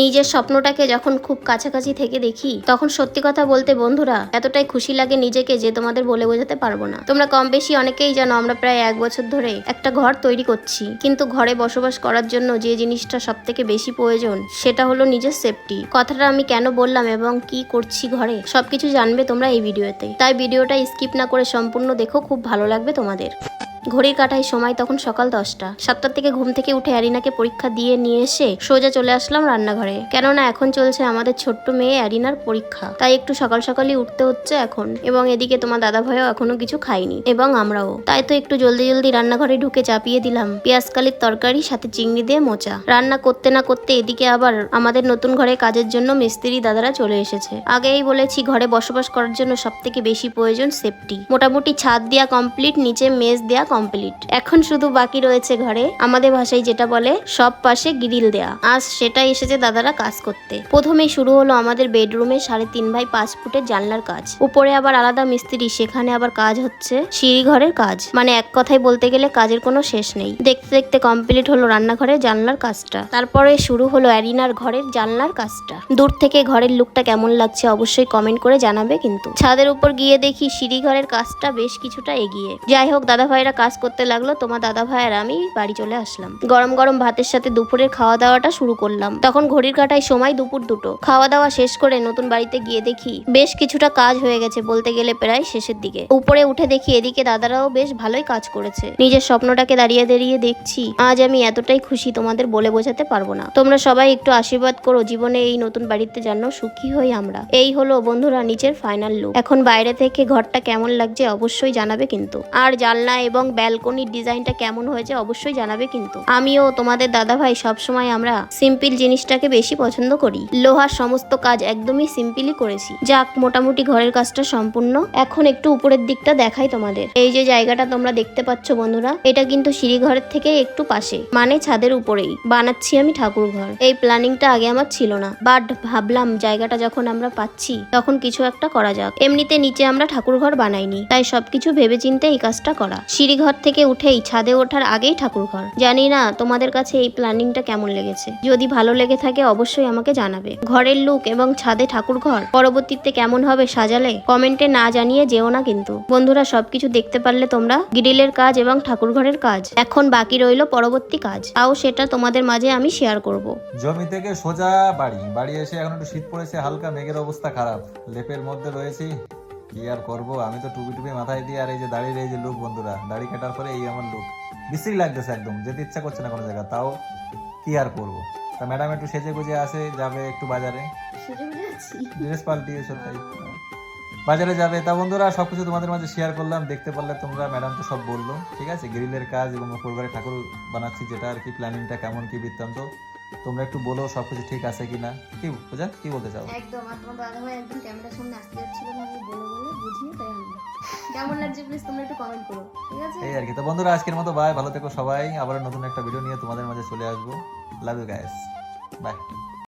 নিজের স্বপ্নটাকে যখন খুব কাছাকাছি থেকে দেখি, তখন সত্যি কথা বলতে বন্ধুরা, এতটাই খুশি লাগে নিজেকে যে তোমাদের বলে বোঝাতে পারব না। তোমরা কম বেশি অনেকেই জানো আমরা প্রায় এক বছর ধরে একটা ঘর তৈরি করছি। কিন্তু ঘরে বসবাস করার জন্য যে জিনিসটা সব থেকে বেশি প্রয়োজন, সেটা হলো নিজের সেফটি কথাটা আমি কেন বললাম এবং কি করছি ঘরে, সবকিছু জানবে তোমরা এই ভিডিওতে। তাই ভিডিওটা স্কিপ না করে সম্পূর্ণ দেখো, খুব ভালো লাগবে তোমাদের। ঘড়ির কাটায় সময় তখন সকাল দশটা। সাতটার থেকে ঘুম থেকে উঠে অ্যারিনাকে পরীক্ষা দিয়ে নিয়ে এসে সোজা চলে আসলাম রান্নাঘরে। কেননা এখন চলছে আমাদের ছোট্ট মেয়ে অ্যারিনার পরীক্ষা। তাই একটু সকাল সকালই উঠতে হচ্ছে এখন। এবং এদিকে তোমার দাদা ভাইও এখনও কিছু খাইনি এবং আমরাও। তাই তো একটু জলদি জলদি রান্নাঘরে ঢুকে চাপিয়ে দিলাম। পেঁয়াজ কালির তরকারি, সাথে চিংড়ি দিয়ে মোচা। রান্না করতে না করতে এদিকে আবার আমাদের নতুন ঘরে কাজের জন্য মিস্ত্রি দাদারা চলে এসেছে। আগেই বলেছি ঘরে বসবাস করার জন্য সব থেকে বেশি প্রয়োজন সেফটি মোটামুটি ছাদ দেওয়া কমপ্লিট নিচে মেজ দেওয়া কমপ্লিট এখন শুধু বাকি রয়েছে ঘরে। আমাদের ভাষায় যেটা বলে, সব পাশে গ্রিল দেয়া। আজ সেটা এসেছে দাদারা কাজ করতে। প্রথমেই শুরু হলো আমাদের বেডরুমে সাড়ে তিন ভাই পাঁচ ফুটের জানলার কাজ। উপরে আবার আলাদা মিস্ত্রি, সেখানে আবার কাজ হচ্ছে সিঁড়ি ঘরের কাজ। মানে এক কথায় বলতে গেলে কাজের কোনো শেষ নেই। দেখতে দেখতে কমপ্লিট হলো রান্নাঘরের জানলার কাজটা। তারপরে শুরু হলো অ্যারিনার ঘরের জানলার কাজটা। দূর থেকে ঘরের লুকটা কেমন লাগছে অবশ্যই কমেন্ট করে জানাবে কিন্তু। ছাদের উপর গিয়ে দেখি সিঁড়ি ঘরের কাজটা বেশ কিছুটা এগিয়ে। যাই হোক দাদা ভাইরা কাজ করতে লাগল, তোমার দাদা ভাই আর আমি বাড়ি চলে আসলাম। গরম গরম ভাতের সাথে দুপুরের খাওয়া দাওয়াটা শুরু করলাম। তখন ঘড়ির কাটায় সময় দুপুর দুটো। খাওয়া দাওয়া শেষ করে নতুন বাড়িতে গিয়ে দেখি, বেশ কিছুটা কাজ হয়ে গেছে বলতে গেলে প্রায় শেষের দিকে। উপরে উঠে দেখি এদিকে দাদারাও বেশ ভালোই কাজ করেছে। নিজের স্বপ্নটাকে দাঁড়িয়ে দাঁড়িয়ে দেখছি, আজ আমি এতটাই খুশি তোমাদের বলে বোঝাতে পারব না। তোমরা সবাই একটু আশীর্বাদ করো, জীবনে এই নতুন বাড়িতে যেন সুখী হই আমরা। এই হলো বন্ধুরা নিচের ফাইনাল লুক এখন বাইরে থেকে ঘরটা কেমন লাগছে অবশ্যই জানাবে কিন্তু। আর জানলা এবং ব্যালকনির ডিজাইনটা কেমন হয়েছে অবশ্যই জানাবে কিন্তু। আমিও তোমাদের দাদা ভাই সবসময় আমরা সিম্পল জিনিসটাকে বেশি পছন্দ করি। লোহার সমস্ত কাজ একদমই সিম্পলই করেছি। যাক, মোটামুটি ঘরের কাজটা সম্পূর্ণ। এখন একটু উপরের দিকটা দেখাই তোমাদের। এই যে জায়গাটা তোমরা দেখতে পাচ্ছ বন্ধুরা, এটা কিন্তু সিঁড়ি ঘরের থেকে একটু পাশে মানে ছাদের উপরেই। বানাচ্ছি আমি ঠাকুর ঘর এই প্ল্যানিংটা আগে আমার ছিল না। বাট ভাবলাম জায়গাটা যখন আমরা পাচ্ছি, তখন কিছু একটা করা যাক। এমনিতে নিচে আমরা ঠাকুর ঘর বানাইনি, তাই সবকিছু ভেবেচিন্তে এই কাজটা করা। সিঁড়ি ঘর থেকে উঠেই ছাদে ওঠার আগেই ঠাকুর ঘর। জানি না তোমাদের কাছে এই প্ল্যানিংটা কেমন লেগেছে। যদি ভালো লেগে থাকে অবশ্যই আমাকে জানাবে। ঘরের লুক এবং ছাদে ঠাকুর ঘর পরবর্তীতে কেমন হবে সাজালে কমেন্টে না জানিয়ে যেও না কিন্তু। বন্ধুরা, সবকিছু দেখতে পারলে তোমরা গ্রিলের কাজ এবং ঠাকুর ঘরের কাজ। এখন বাকি রইল পরবর্তী কাজ। তাও সেটা তোমাদের মাঝে আমি শেয়ার করব। জমি থেকে সোজা বাড়ি। বাড়ি এসে এখন একটু শীত পড়েছে, হালকা মেঘের অবস্থা খারাপ। লেপের মধ্যে রয়েছি। কি আর করব? আমি তো টুপি টুপি মাথায় দিয়ে আর এই যে দাড়ির এই যে লুক বন্ধুরা। দাড়ি কাটার পরে এই আমার লুক। বিশ্রী লাগতেছে একদম যেতে ইচ্ছা করছে না কোনো জায়গা। তাও কি আর করব? তা ম্যাডাম একটু সেজে গুজে আসে যাবে একটু বাজারে। ড্রেস পাল্টিয়েছো তাই। বাজারে যাবে। তা বন্ধুরা সব কিছু তোমাদের মাঝে শেয়ার করলাম। দেখতে পারলে তোমরা ম্যাডাম তো সব বলল। ঠিক আছে? গ্রিলের কাজ এবং পরিবারে ঠাকুর বানাচ্ছি যেটা আর কি প্ল্যানিংটা কেমন কি বৃত্তান্ত। তোমরা একটু বলো সবকিছু ঠিক আছে কিনা? কি পূজা কি বলতে চাও? একদম আর তোমার দাদা ভাই একদম ক্যামেরার সামনে আসতে যাচ্ছিল না আমি বলে বলে বুঝিয়ে তাই আমি কেমন লাগছে প্লিজ তোমরা একটু কমেন্ট করো ঠিক আছে? এই আর কি তো বন্ধুরা আজকের মতো বাই ভালো থেকো সবাই আবার নতুন একটা ভিডিও নিয়ে তোমাদের মাঝে চলে আসব। Love you guys bye